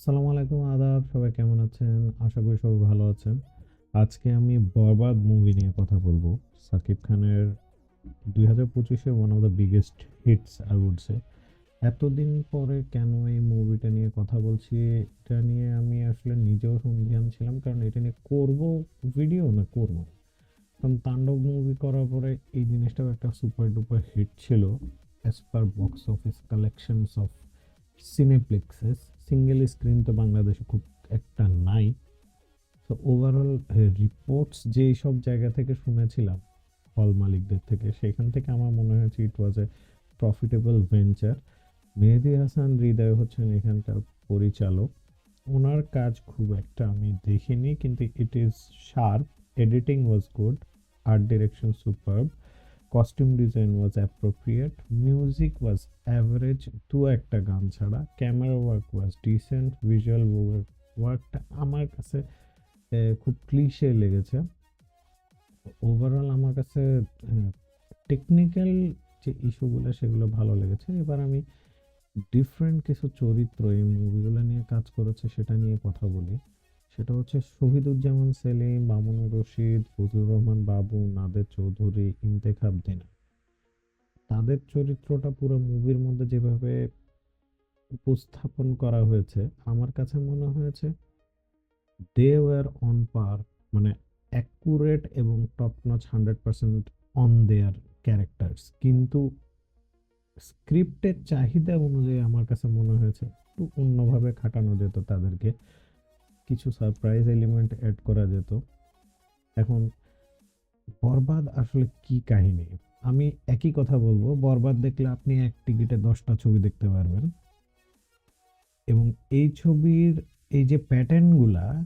আসসালামু আলাইকুম, আদাব। সবাই কেমন আছেন? আশা করি সবাই ভালো আছেন। আজকে আমি বরবাদ মুভি নিয়ে কথা বলব। সাকিব খানের দুই হাজার পঁচিশে one of the biggest hits would say এতদিন পরে কেন এই মুভিটা নিয়ে কথা বলছি, এটা নিয়ে আমি আসলে নিজেও সন্ধিয়ান ছিলাম, কারণ এটা নিয়ে করব ভিডিও না করব? কারণ তাণ্ডব মুভি করার পরে এই জিনিসটাও একটা সুপার ডুপার হিট ছিল as per box office collections of cineplexes single screen তো বাংলাদেশে খুব একটা নাই। তো ওভারঅল রিপোর্টস যেই সব জায়গা থেকে শুনেছিলাম হল মালিকদের থেকে, সেখান থেকে আমার মনে হয়েছে it was a profitable venture Mehedi Hasan Hridoy হচ্ছেন এখানকার পরিচালক। ওনার কাজ খুব একটা আমি দেখিনি, কিন্তু it is sharp editing was good art direction super costume design was appropriate music was average দু একটা গান ছাড়া camera work was decent visual work ওয়ার্কটা আমার কাছে খুব ক্লিশে লেগেছে। ওভারঅল আমার কাছে টেকনিক্যাল যে ইস্যুগুলো সেগুলো ভালো লেগেছে। এবার আমি ডিফারেন্ট কিছু চরিত্র এই মুভিগুলো নিয়ে কাজ করেছে সেটা নিয়ে কথা বলি। সেটা হচ্ছে শহীদুজ্জামান, সেলিম, মামুনুর রশিদ, ফজলুর রহমান বাবু, নাদের চৌধুরী, ইন্তেখাব দিনা। তাদের চরিত্রটা পুরো মুভির মধ্যে যেভাবে উপস্থাপন করা হয়েছে, আমার কাছে মনে হয়েছে দে ওয়ার অন পার মানে অ্যাকুরেট এবং top notch hundred percent on their characters কিন্তু স্ক্রিপ্টের চাহিদা অনুযায়ী আমার কাছে মনে হয়েছে একটু অন্যভাবে খাটানো যেত তাদেরকে। কিছু সারপ্রাইজ এলিমেন্ট অ্যাড করা যেত। এখন, বরবাদ আসলে কি কাহিনী? আমি একই কথা বলব, বরবাদ দেখলে আপনি এক টিকিটে দশটা ছবি দেখতে পারবেন। এবং এই ছবির, এই যে প্যাটার্নগুলা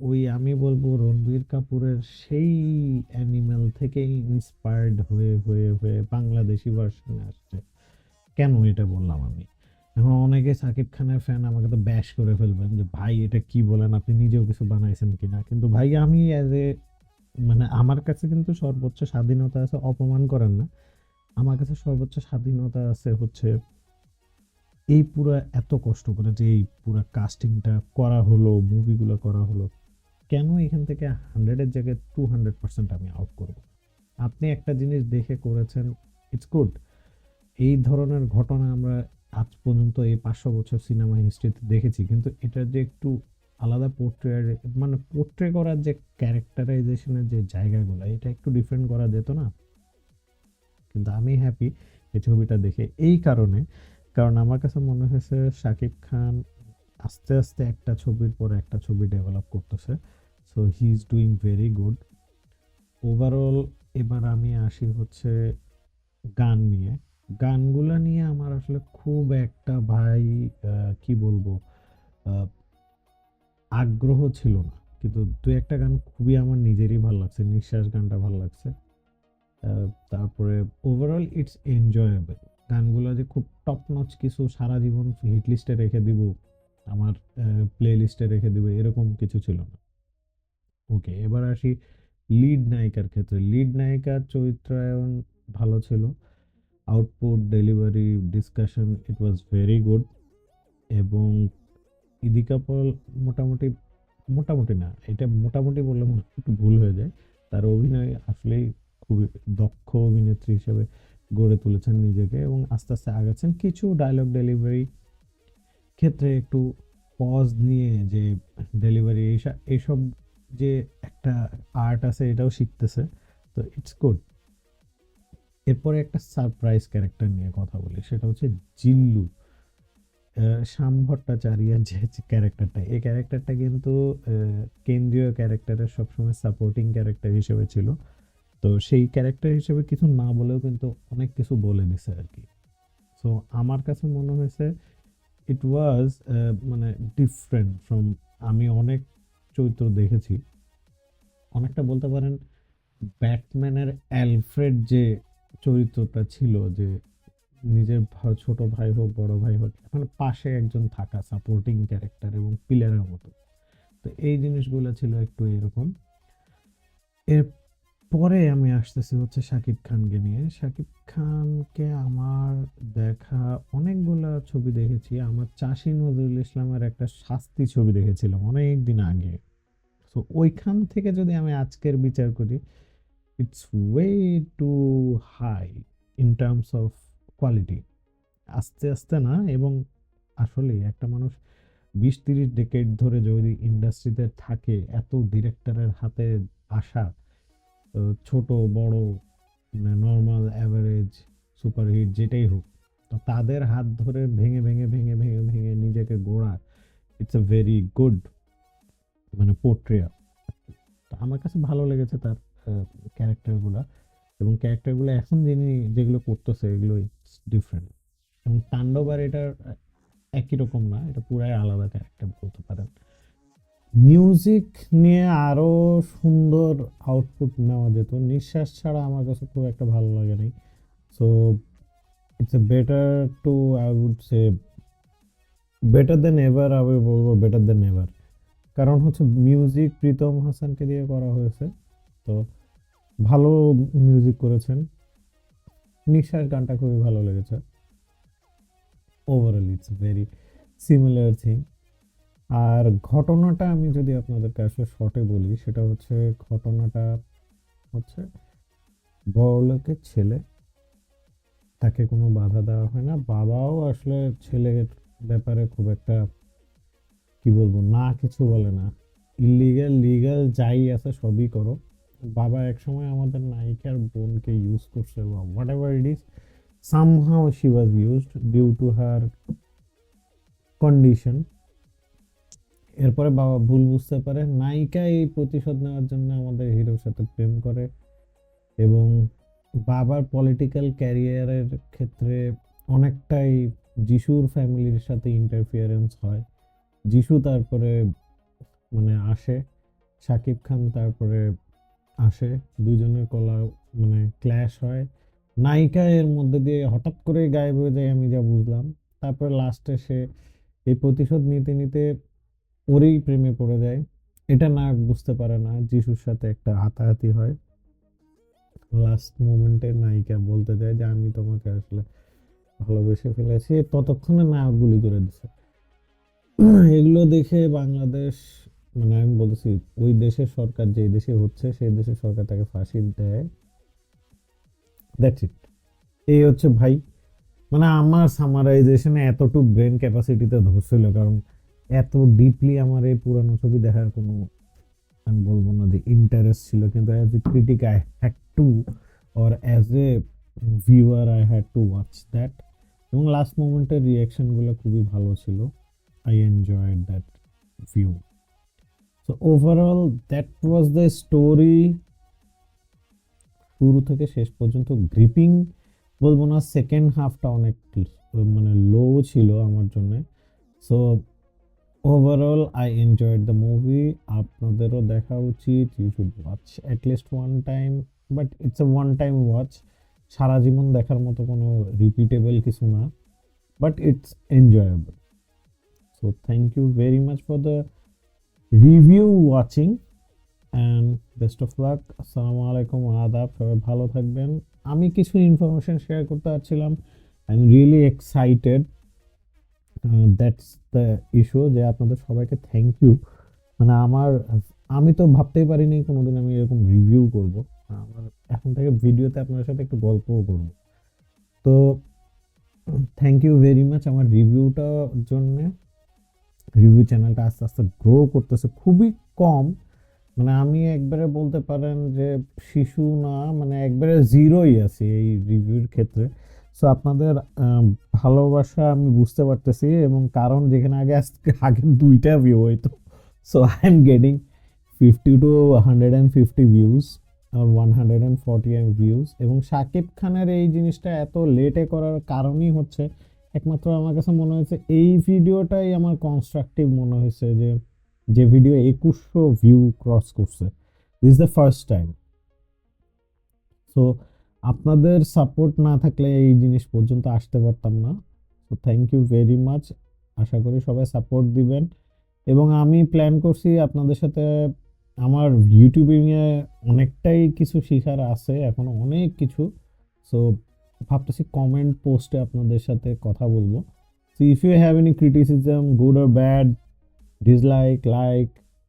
ওই আমি বলব রণবীর কাপুরের সেই অ্যানিমেল থেকে ইন্সপায়ার্ড হয়ে হয়ে হয়ে বাংলাদেশি ভার্সনে আসছে। কেন এটা বললাম আমি? এখন অনেকে সাকিব খানের ফ্যান আমাকে তো ব্যাশ করে ফেলবেন যে, ভাই, এটা কি বলেন? আপনি নিজেও কিছু বানাইছেন কিনা? কিন্তু ভাই, আমি অ্যাজ এ মানে আমার কাছে কিন্তু সর্বোচ্চ স্বাধীনতা আছে, অপমান করেন না। আমার কাছে সর্বোচ্চ স্বাধীনতা আছে হচ্ছে, এই পুরো এত কষ্ট করে যে এই পুরো কাস্টিংটা করা হলো মুভিগুলো করা হলো, কেন এখান থেকে হান্ড্রেডের জায়গায় টু হান্ড্রেড পার্সেন্ট আমি আউট করব? আপনি একটা জিনিস দেখে করেছেন ইটস গুড এই ধরনের ঘটনা আমরা আজ পর্যন্ত এই পাঁচশো বছর সিনেমা হিস্ট্রিতে দেখেছি। কিন্তু এটা যে একটু আলাদা পোর্ট্রে মানে পোর্ট্রে করার যে ক্যারেক্টারাইজেশনের যে জায়গাগুলো, এটা একটু ডিফারেন্ট করা যেত না? কিন্তু আমি হ্যাপি এই ছবিটা দেখে। এই কারণে, কারণ আমার কাছে মনে হয়েছে শাকিব খান আস্তে আস্তে একটা ছবির পর একটা ছবি ডেভেলপ করতেছে। So he is doing very good overall এবার আমি আসি হচ্ছে গান নিয়ে। গানগুলা নিয়ে আমার আসলে খুব একটা ভাই কি বলব আগ্রহ ছিল না। কিন্তু দু একটা গান খুবই আমার নিজেরই ভালো লাগছে, নিঃশ্বাস গানটা ভালো লাগছে। তারপরে ওভারঅল ইটস এনজয়েবল গানগুলো যে খুব টপ নচ কিছু সারা জীবন হিট লিস্টে রেখে দিব, আমার প্লে লিস্টে রেখে দিব, এরকম কিছু ছিল না। ওকে, এবার আসি লিড নায়িকার ক্ষেত্রে। লিড নায়িকার চরিত্রায়ন ভালো ছিল। Output delivery discussion it was very good এবং ইদিকা পল মোটামুটি মোটামুটি না, এটা মোটামুটি বললে মনে একটু ভুল হয়ে যায়। তার অভিনয় আসলেই খুবই দক্ষ অভিনেত্রী হিসেবে গড়ে তুলেছেন নিজেকে এবং আস্তে আস্তে আগাচ্ছেন। কিছু ডায়লগ ডেলিভারি ক্ষেত্রে একটু পজ নিয়ে যে ডেলিভারি এইসব যে একটা আর্ট আছে এটাও শিখতেছে। তো ইটস গুড এরপরে একটা সারপ্রাইজ ক্যারেক্টার নিয়ে কথা বলি, সেটা হচ্ছে জিল্লু। শ্যাম ভট্টাচার্যের যে ক্যারেক্টারটা এই ক্যারেক্টারটা কিন্তু কেন্দ্রীয় ক্যারেক্টারের সবসময় সাপোর্টিং ক্যারেক্টার হিসেবে ছিল। তো সেই ক্যারেক্টার হিসেবে কিছু না বলেও কিন্তু অনেক কিছু বলে দিছে আর কি। সো আমার কাছে মনে হয়েছে ইট ওয়াজ মানে ডিফারেন্ট ফ্রম আমি অনেক চরিত্র দেখেছি। অনেকটা বলতে পারেন, ব্যাটম্যানের অ্যালফ্রেড যে চরিত্রটা ছিল যে নিজের ছোট ভাই হোক, বড় ভাই হোক মানে পাশে একজন থাকা সাপোর্টিং ক্যারেক্টার এবং পিলারের মতো। তো এই জিনিসগুলো ছিল একটু এরকম। এর এরপরে আমি আসতেছি হচ্ছে শাকিব খানকে নিয়ে। শাকিব খানকে আমার দেখা অনেকগুলা ছবি দেখেছি। আমার চাষি নজরুল ইসলামের একটা শাস্তি ছবি দেখেছিলাম অনেক দিন আগে। তো ওইখান থেকে যদি আমি আজকের বিচার করি it's way too high in terms of quality আস্তে আস্তে না, এবং আসলে একটা মানুষ বিশ তিরিশ ডেকেড ধরে যদি ইন্ডাস্ট্রিতে থাকে, এত ডিরেক্টরের হাতে আসা ছোট, বড় নর্মাল অ্যাভারেজ সুপারহিট যেটাই হোক, তো তাদের হাত ধরে ভেঙে ভেঙে ভেঙে ভেঙে ভেঙে নিজেকে গোড়া ইটস এ ভেরি গুড মানে পোর্ট্রেয়াল তো আমার কাছে ভালো লেগেছে তার ক্যারেক্টারগুলো এবং ক্যারেক্টারগুলো এখন যিনি যেগুলো করতেছে এগুলো ইটস ডিফারেন্ট এবং তাণ্ডব আর এটার একই রকম না, এটা পুরাই আলাদা ক্যারেক্টার বলতে পারেন। মিউজিক নিয়ে আরও সুন্দর আউটপুট নেওয়া যেত। নিঃশ্বাস ছাড়া আমার কাছে খুব একটা ভালো লাগে নাই। So it's a better to I would say better than ever আমি বলব বেটার দেন এভার কারণ হচ্ছে মিউজিক প্রীতম হাসানকে দিয়ে করা হয়েছে। তো ভালো মিউজিক করেছেন। নিঃশ্বাস গানটা খুবই ভালো লেগেছে। Overall it's very similar thing আর ঘটনাটা আমি যদি আপনাদেরকে আসলে শর্টে বলি, সেটা হচ্ছে ঘটনাটা হচ্ছে বড়লোকের ছেলে, তাকে কোনো বাধা দেওয়া হয় না। বাবাও আসলে ছেলের ব্যাপারে খুব একটা, কি বলব, না কিছু বলে না। ইলিগাল লিগাল যাই আছে সবই করো। বাবা একসময় আমাদের নায়িকার বোনকে ইউজ করছে বা whatever it is somehow she was used due to her condition এরপরে বাবা ভুল বুঝতে পারে নায়িকা এই প্রতিশোধ নেওয়ার জন্য আমাদের হিরোর সাথে প্রেম করে এবং বাবার পলিটিক্যাল ক্যারিয়ারের ক্ষেত্রে অনেকটাই যিশুর ফ্যামিলির সাথে ইন্টারফিয়ারেন্স হয়। যিশু তারপরে মানে আসে, শাকিব খান তারপরে আসে দুজনের কলা মানে ক্ল্যাশ হয়। নায়িকা এর মধ্যে দিয়ে হঠাৎ করে গায়েব হয়ে যায়, আমি যা বুঝলাম। তারপর লাস্টে সে এই প্রতিশোধ নিতে নিতে ওরই প্রেমে পড়ে যায়। এটা না বুঝতে পারে না, যিশুর সাথে একটা হাতাহাতি হয়। লাস্ট মোমেন্টে নায়িকা বলতে যায় যে, আমি তোমাকে আসলে ভালোবেসে ফেলেছি, ততক্ষণে নায়ক গুলি করে দিছে। এগুলো দেখে বাংলাদেশ মানে আমি বলতেছি, ওই দেশের সরকার যে দেশে হচ্ছে, সেই দেশের সরকার তাকে ফাঁসি দেয়। দ্যাটস ইট এই হচ্ছে ভাই মানে আমার সামারাইজেশনে এতটুকু ব্রেন ক্যাপাসিটিতে ধরছিল, কারণ এত ডিপলি আমার এই পুরানো ছবি দেখার কোনো, আমি বলব না যে ইন্টারেস্ট ছিল, কিন্তু as a critic I had to or as a viewer I had to watch that এবং লাস্ট মোমেন্টের রিয়াকশনগুলো খুবই ভালো ছিল। I enjoyed that view so overall that was the story শুরু থেকে শেষ পর্যন্ত গ্রিপিং বলব না সেকেন্ড হাফটা অনেক মানে লো ছিল আমার জন্যে। So overall I enjoyed the movie আপনাদেরও দেখা উচিত। You should watch at least one time but it's a one time watch সারা জীবন দেখার মতো কোনো রিপিটেবল কিছু না but it's enjoyable so thank you very much for the review watching and best of luck আসসালামু আলাইকুম আদাব সবাই ভালো থাকবেন। আমি কিছু ইনফরমেশন শেয়ার করতে পারছিলাম। I am really excited that's the issue যে আপনাদের সবাইকে থ্যাংক ইউ মানে আমার, আমি তো ভাবতেই পারিনি কোনোদিন আমি এরকম রিভিউ করব। আমার এখন থেকে ভিডিওতে আপনাদের সাথে একটু গল্পও করব। তো থ্যাংক ইউ ভেরি মাচ আমার রিভিউটার জন্যে। রিভিউ চ্যানেলটা আস্তে আস্তে গ্রো করতেছে খুবই কম। মানে আমি একবারে বলতে পারেন যে শিশু না মানে একবারে জিরোই আছি এই রিভিউর ক্ষেত্রে। সো আপনাদের ভালোবাসা আমি বুঝতে পারতেছি এবং কারণ যেখানে আগে আজকে আগের দুইটা ভিউ হইতো। So I am getting fifty two hundred and fifty views R one hundred and forty views এবং শাকিব খানের এই জিনিসটা এত লেটে করার কারণই হচ্ছে একমাত্র আমার কাছে মনে হয়েছে এই ভিডিওটাই আমার কনস্ট্রাকটিভ মনে হয়েছে যে যে ভিডিও একুশশো ভিউ ক্রস করছে। This the first time so আপনাদের সাপোর্ট না থাকলে এই জিনিস পর্যন্ত আসতে পারতাম না। So thank you very much আশা করি সবাই সাপোর্ট দিবেন। এবং আমি প্ল্যান করছি আপনাদের সাথে আমার ইউটিউবিংয়ে অনেকটাই কিছু শেখার আছে, এখনও অনেক কিছু। সো ভাবতেছি কমেন্ট পোস্টে আপনাদের সাথে কথা বলব। So if you have any criticism good R bad dislike like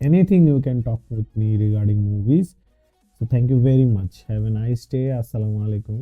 anything you can talk with me regarding movies so thank you very much have a nice day আসসালামু আলাইকুম